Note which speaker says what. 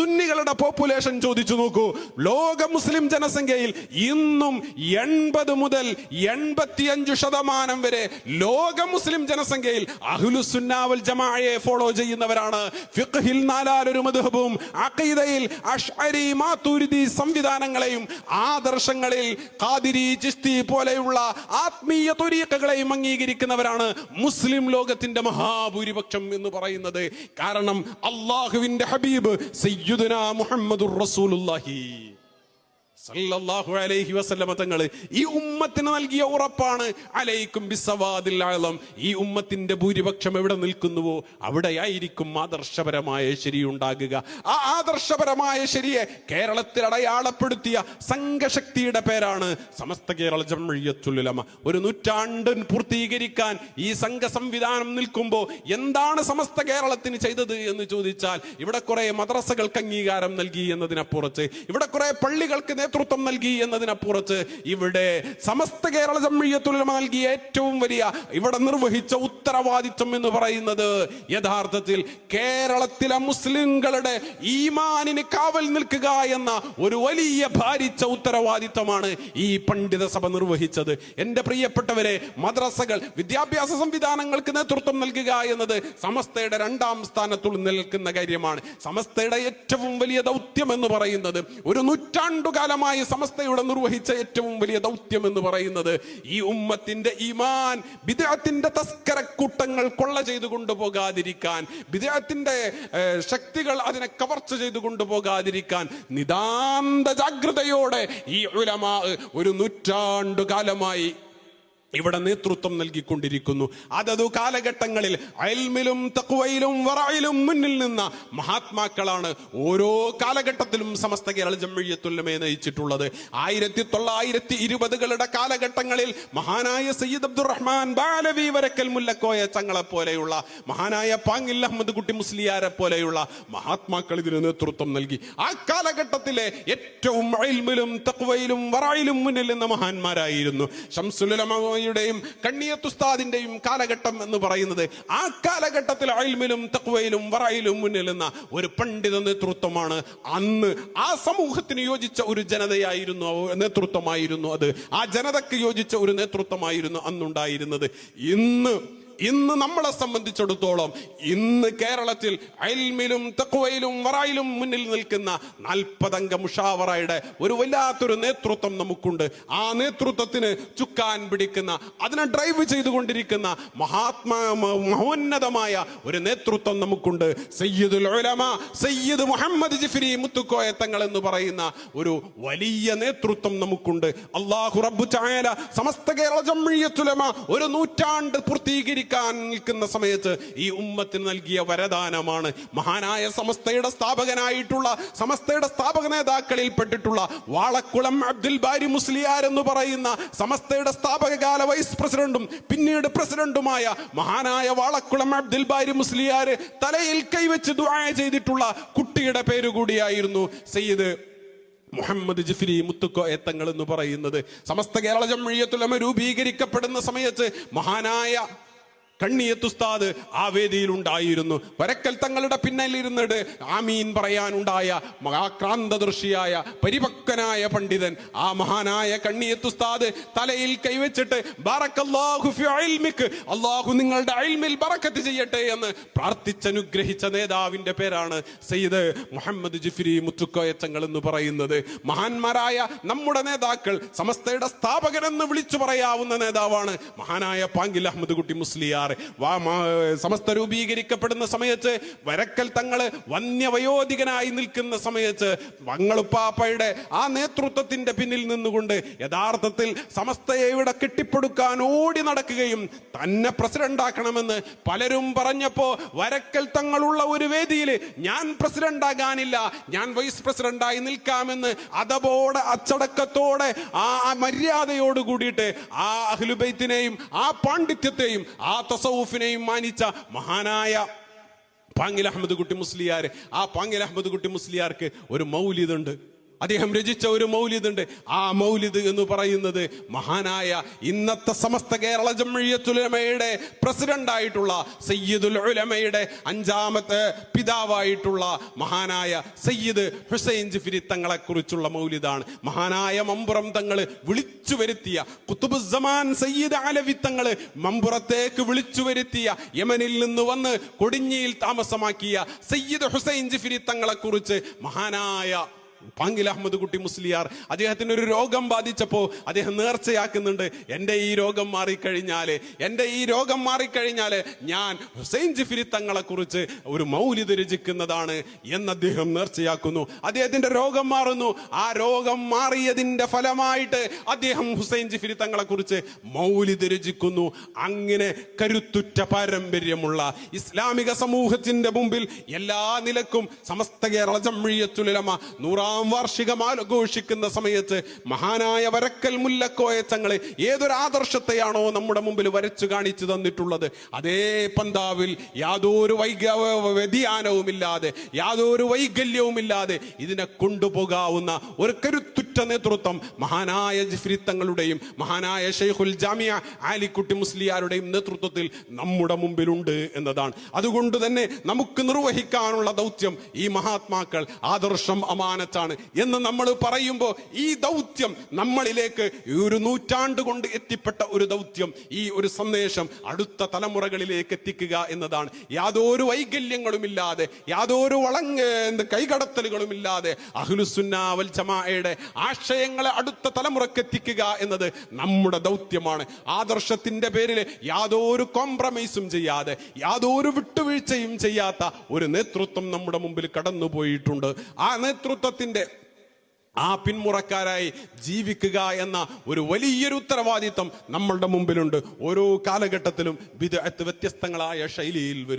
Speaker 1: സുന്നികളുടെ population ചോദിച്ചു നോക്കൂ. ലോക മുസ്ലിം ജനസംഖ്യയിൽ ഇന്നും എൺപത് മുതൽ എൺപത്തിയഞ്ച് ശതമാനം വരെ ലോക മുസ്ലിം ജനസംഖ്യയിൽ അഹ്ലുസുന്നാവൽ ജമാഅയെ ഫോളോ ചെയ്യുന്നവരാണ്. ഫിഖ്ഹിൽ നാലാലൊരു മധുഹബും അഖീദയിൽ അഷ്അരി മാതുരിദി സംവിധാനങ്ങളെയും ആദർശങ്ങളിൽ ഖാദിരി ചിസ്തി പോലെയുള്ള ആത്മീയ തുരീക്കകളെയും അംഗീകരിക്കുന്നവരാണ് മുസ്ലിം ലോകത്തിന്റെ മഹാഭൂരിപക്ഷം എന്ന് പറയുന്നത്. കാരണം അള്ളാഹുവിന്റെ ഹബീബ് സയ്യിദുന മുഹമ്മദുർ റസൂലുള്ളാഹി സല്ലല്ലാഹു അലൈഹി വസല്ലമ തങ്ങൾ ഈ ഉമ്മത്തിന് നൽകിയ ഉറപ്പാണ്. അലൈക്കും ബിസവാദിൽ ആളം ഈ ഉമ്മത്തിന്റെ ഭൂരിപക്ഷം എവിടെ നിൽക്കുന്നുവോ അവിടെയായിരിക്കും ആദർശപരമായ ശരി ഉണ്ടാകുക. ആ ആദർശപരമായ ശരിയെ കേരളത്തിൽ അടയാളപ്പെടുത്തിയ സംഘശക്തിയുടെ പേരാണ് സമസ്ത കേരള ജംഇയ്യത്തുൽ ഒരു നൂറ്റാണ്ട് പൂർത്തീകരിക്കാൻ ഈ സംഘ സംവിധാനം നിൽക്കുമ്പോൾ എന്താണ് സമസ്ത കേരളത്തിന് ചെയ്തത് എന്ന് ചോദിച്ചാൽ ഇവിടെ കുറെ മദ്രസകൾക്ക് അംഗീകാരം നൽകി എന്നതിനപ്പുറത്ത് ഇവിടെ കുറെ പള്ളികൾക്ക് നേതൃത്വം നൽകി എന്നതിനപ്പുറത്ത് ഇവിടെ സമസ്ത കേരള ജംഇയ്യത്തുലമ നൽകിയ ഏറ്റവും വലിയ ഇവിടെ നിർവഹിച്ച ഉത്തരവാദിത്വം എന്ന് പറയുന്നത് യഥാർത്ഥത്തിൽ കേരളത്തിലെ മുസ്ലിങ്ങളുടെ ഈമാനിന് കാവൽ നിൽക്കുക എന്ന ഒരു വലിയ ഭാരിച്ച ഉത്തരവാദിത്വമാണ് ഈ പണ്ഡിത സഭ നിർവഹിച്ചത്. എന്റെ പ്രിയപ്പെട്ടവരെ മദ്രസകൾ വിദ്യാഭ്യാസ സംവിധാനങ്ങൾക്ക് നേതൃത്വം നൽകുക എന്നത് സമസ്തയുടെ രണ്ടാം സ്ഥാനത്തുൾ നിൽക്കുന്ന കാര്യമാണ്. സമസ്തയുടെ ഏറ്റവും വലിയ ദൗത്യം എന്ന് പറയുന്നത് ഒരു നൂറ്റാണ്ടുകാലമായി സമസ്തയുടെ നിർവഹിച്ച ഏറ്റവും വലിയ ദൗത്യം എന്ന് പറയുന്നത് ഈ ഉമ്മത്തിന്റെ ഈമാൻ വിദേഹത്തിന്റെ തസ്കരക്കൂട്ടങ്ങൾ കൊള്ള ചെയ്തു കൊണ്ടുപോകാതിരിക്കാൻ വിദേഹത്തിന്റെ ശക്തികൾ അതിനെ കവർച്ച ചെയ്തു കൊണ്ടുപോകാതിരിക്കാൻ നിതാന്ത ജാഗ്രതയോടെ ഈ ഉലമാ ഒരു നൂറ്റാണ്ടു കാലമായി ഇവിടെ നേതൃത്വം നൽകിക്കൊണ്ടിരിക്കുന്നു. അതതു കാലഘട്ടങ്ങളിൽ അയൽമിലും തക്കുവയിലും വറയിലും മുന്നിൽ നിന്ന മഹാത്മാക്കളാണ് ഓരോ കാലഘട്ടത്തിലും സമസ്ത കേരള ജമ്മഴിയത്തുല്ലമേ നയിച്ചിട്ടുള്ളത്. ആയിരത്തി തൊള്ളായിരത്തി ഇരുപതുകളുടെ കാലഘട്ടങ്ങളിൽ മഹാനായ സയ്യിദ് അബ്ദുറഹ്മാൻ ബാലവി വരക്കൽ മുല്ലക്കോയ ചങ്ങളെ പോലെയുള്ള മഹാനായ പാങ്ങിൽ അഹമ്മദ് കുട്ടി മുസ്ലിയാരെ പോലെയുള്ള മഹാത്മാക്കൾ ഇതിന് നേതൃത്വം നൽകി. ആ കാലഘട്ടത്തിലെ ഏറ്റവും അയൽമിലും തക്കുവയിലും വറയിലും മുന്നിൽ നിന്ന മഹാന്മാരായിരുന്നു. ഷംസുലമ യുടെയും കണ്ണിയത്തുസ്താദിന്റെയും കാലഘട്ടം എന്ന് പറയുന്നത് ആ കാലഘട്ടത്തിൽ അയൽമിലും തക്വയിലും വറയിലും മുന്നിൽ നിന്ന ഒരു പണ്ഡിത നേതൃത്വമാണ്. അന്ന് ആ സമൂഹത്തിന് യോജിച്ച ഒരു ജനതയായിരുന്നു നേതൃത്വമായിരുന്നു അത്. ആ ജനതയ്ക്ക് യോജിച്ച ഒരു നേതൃത്വമായിരുന്നു അന്നുണ്ടായിരുന്നത്. ഇന്ന് ഇന്ന് നമ്മളെ സംബന്ധിച്ചിടത്തോളം ഇന്ന് കേരളത്തിൽ അയൽമിലും തക്കുവയിലും വറായിലും മുന്നിൽ നിൽക്കുന്ന നാൽപ്പതംഗ മുഷാവറയുടെ ഒരു വല്ലാത്തൊരു നേതൃത്വം നമുക്കുണ്ട്. ആ നേതൃത്വത്തിന് ചുക്കാൻ പിടിക്കുന്ന അതിനെ ഡ്രൈവ് ചെയ്തുകൊണ്ടിരിക്കുന്ന മഹാത്മാ മഹോന്നതമായ ഒരു നേതൃത്വം നമുക്കുണ്ട്. സയ്യിദുൽ ഉലമ സയ്യിദ് മുഹമ്മദ് ജിഫിരി മുത്തുക്കോയ തങ്ങൾ എന്ന് പറയുന്ന ഒരു വലിയ നേതൃത്വം നമുക്കുണ്ട്. അള്ളാഹു റബ്ബു ചായല സമസ്ത കേരള ജമ്മിയത്തുലമ ഒരു നൂറ്റാണ്ട് പൂർത്തീകരിക്കാൻ നിൽക്കുന്ന സമയത്ത് ഈ ഉമ്മത്തിന് നൽകിയ വരദാനമാണ്. മഹാനായ സമസ്തയുടെ സ്ഥാപകനായിട്ടുള്ള സമസ്തയുടെ സ്ഥാപക നേതാക്കളിൽ പെട്ടിട്ടുള്ള വാളക്കുളം അബ്ദുൽ ബാരി മുസ്ലിയാർ എന്ന് പറയുന്ന സമസ്തയുടെ സ്ഥാപകകാല വൈസ് പ്രസിഡന്റും പിന്നീട് പ്രസിഡന്റുമായ മഹാനായ വാളക്കുളം അബ്ദുൽ ബാരി മുസ്ലിയാർ തലയിൽ കൈവച്ച് ദുആ ചെയ്തിട്ടുള്ള കുട്ടിയുടെ പേര് കൂടിയായിരുന്നു സയ്യിദ് മുഹമ്മദ് ജിഫ്രി മുത്തുക്കോ ഏത്തങ്ങൾ എന്ന് പറയുന്നത്. സമസ്ത കേരള ജമ്മിയത്തുലമ രൂപീകരിക്കപ്പെടുന്ന സമയത്ത് മഹാനായ കണ്ണിയത്തുസ്താദ് ആ വേദിയിൽ ഉണ്ടായിരുന്നു വരക്കൽ തങ്ങളുടെ പിന്നിലിരുന്നിട്ട് ആമീൻ പറയാനുണ്ടായ മഹാക്രാന്തദർശിയായ പരിപക്വനായ പണ്ഡിതൻ ആ മഹാനായ കണ്ണിയത്തുസ്താദ് തലയിൽ കൈവച്ചിട്ട് അള്ളാഹു നിങ്ങളുടെ അയൽമിൽ ബറക്കത്ത് ചെയ്യട്ടെ എന്ന് പ്രാർത്ഥിച്ചനുഗ്രഹിച്ച നേതാവിന്റെ പേരാണ് സയ്യിദ് മുഹമ്മദ് ജിഫ്രി മുത്തുക്കോയച്ചങ്ങൾ എന്ന് പറയുന്നത്. മഹാന്മാരായ നമ്മുടെ നേതാക്കൾ സമസ്തയുടെ സ്ഥാപകനെന്ന് വിളിച്ചു പറയാവുന്ന നേതാവാണ് മഹാനായ പാങ്കിൽ അഹമ്മദ് കുട്ടി മുസ്ലിയാർ. വാ സമസ്ത രൂപീകരിക്കപ്പെടുന്ന സമയത്ത് വരക്കൽ തങ്ങൾ വന്യവയോധികനായി നിൽക്കുന്ന സമയത്ത് വങ്ങളുപ്പാപ്പയുടെ ആ നേതൃത്വത്തിന്റെ പിന്നിൽ നിന്നുകൊണ്ട് യഥാർത്ഥത്തിൽ സമസ്തയെ ഇവിടെ കെട്ടിപ്പടുക്കാൻ ഓടി നടക്കുകയും തന്നെ പ്രസിഡന്റ് ആക്കണമെന്ന് പലരും പറഞ്ഞപ്പോ വരക്കൽ തങ്ങളുള്ള ഒരു വേദിയിൽ ഞാൻ പ്രസിഡന്റ് ആകാനില്ല ഞാൻ വൈസ് പ്രസിഡന്റായി നിൽക്കാമെന്ന് അതബോടെ അച്ചടക്കത്തോടെ ആ മര്യാദയോട് കൂടിയിട്ട് ആ അഹ്ലുബൈത്തിനെയും ആ പാണ്ഡിത്യത്തെയും ആ തസവുഫിനെയും മാനിച്ച മഹാനായ പാങ്ങിൽ അഹമ്മദ് കുട്ടി മുസ്ലിയാർ ആ പാങ്ങിൽ അഹമ്മദ് കുട്ടി മുസ്ലിയാർക്ക് ഒരു മൗലിദുണ്ട്. അദ്ദേഹം രചിച്ച ഒരു മൗലിദ് ഉണ്ട് ആ മൗലിദ് എന്ന് പറയുന്നത് മഹാനായ ഇന്നത്തെ സമസ്ത കേരള ജമ്മഴിയത്തുലമയുടെ പ്രസിഡന്റ് ആയിട്ടുള്ള സയ്യിദുൽ ഉലമയുടെ അഞ്ചാമത്തെ പിതാവായിട്ടുള്ള മഹാനായ സയ്യിദ് ഹുസൈൻ ജിഫിരി തങ്ങളെ കുറിച്ചുള്ള മൗലിദാണ്. മഹാനായ മമ്പുറം തങ്ങൾ വിളിച്ചു വരുത്തിയ കുത്തുബുസമാൻ സയ്യിദ് അലവി തങ്ങൾ മമ്പുറത്തേക്ക് വിളിച്ചു വരുത്തിയ യമനിൽ നിന്ന് വന്ന് കൊടിഞ്ഞിയിൽ താമസമാക്കിയ സയ്യിദ് ഹുസൈൻ ജിഫിരി തങ്ങളെ കുറിച്ച് മഹാനായ പാങ്കിൽ അഹമ്മദ് കുട്ടി മുസ്ലിയാർ. അദ്ദേഹത്തിന് ഒരു രോഗം ബാധിച്ചപ്പോൾ അദ്ദേഹം നേർച്ചയാക്കുന്നുണ്ട്. എന്റെ ഈ രോഗം മാറിക്കഴിഞ്ഞാൽ എന്റെ ഈ രോഗം മാറിക്കഴിഞ്ഞാൽ ഞാൻ ഹുസൈൻ ജിഫിരി തങ്ങളെ കുറിച്ച് ഒരു മൗലിദ് രചിക്കുന്നതാണ് എന്ന് അദ്ദേഹം നേർച്ചയാക്കുന്നു. അദ്ദേഹത്തിന്റെ രോഗം മാറുന്നു. ആ രോഗം മാറിയതിന്റെ ഫലമായിട്ട് അദ്ദേഹം ഹുസൈൻ ജിഫിരി തങ്ങളെ കുറിച്ച് മൗലിദ് രചിക്കുന്നു. അങ്ങനെ കരുത്തുറ്റ പാരമ്പര്യമുള്ള ഇസ്ലാമിക സമൂഹത്തിന്റെ മുമ്പിൽ എല്ലാ നിലക്കും സമസ്ത കേരള ജമ്മിയത്തുലമ നൂറാം വാർഷികം ആഘോഷിക്കുന്ന സമയത്ത് മഹാനായ വരക്കൽ മുല്ലക്കോയ തങ്ങളെ ഏതൊരു ആദർശത്തെയാണോ നമ്മുടെ മുമ്പിൽ വരച്ചു കാണിച്ചു തന്നിട്ടുള്ളത്? അതേ പന്താവിൽ യാതൊരു വൈക വ്യതിയാനവുമില്ലാതെ യാതൊരു വൈകല്യവുമില്ലാതെ ഇതിനെ കൊണ്ടുപോകാവുന്ന ഒരു കരുത്തുറ്റ നേതൃത്വം മഹാനായ ജിഫ്രി തങ്ങളുടെയും മഹാനായ ഷെയ്ഖുൽ ജാമിയ ആലിക്കുട്ടി മുസ്ലിയാരുടെയും നേതൃത്വത്തിൽ നമ്മുടെ മുമ്പിലുണ്ട് എന്നതാണ്. അതുകൊണ്ട് തന്നെ നമുക്ക് നിർവഹിക്കാനുള്ള ദൗത്യം ഈ മഹാത്മാക്കൾ ആദർശം അമാനത്താണ് എന്ന് നമ്മൾ പറയുമ്പോൾ ഈ ദൗത്യം നമ്മളിലേക്ക് ഒരു നൂറ്റാണ്ട് കൊണ്ട് എത്തിപ്പെട്ട ഒരു ദൗത്യം ഈ ഒരു സന്ദേശം അടുത്ത തലമുറകളിലേക്ക് എത്തിക്കുക എന്നതാണ്. യാതൊരു വൈകല്യങ്ങളുമില്ലാതെ യാതൊരു വളങ്ങ കൈകടത്തലുകളുമില്ലാതെ അഹ്ലുസുന്നാവൽ ജമാഅയുടെ ആശയങ്ങളെ അടുത്ത തലമുറയ്ക്ക് എത്തിക്കുക എന്നത് നമ്മുടെ ദൗത്യമാണ്. ആദർശത്തിന്റെ പേരിൽ യാതൊരു കോംപ്രമൈസും ചെയ്യാതെ യാതൊരു വിട്ടുവീഴ്ചയും ചെയ്യാത്ത ഒരു നേതൃത്വം നമ്മുടെ മുമ്പിൽ കടന്നുപോയിട്ടുണ്ട്. ആ നേതൃത്വത്തിന്റെ ആ പിന്മുറക്കാരായി ജീവിക്കുക എന്ന ഒരു വലിയൊരു ഉത്തരവാദിത്തം നമ്മളുടെ മുമ്പിലുണ്ട്. ഓരോ കാലഘട്ടത്തിലും വിദഗ്ധ വ്യത്യസ്തങ്ങളായ ശൈലിയിൽ വരും.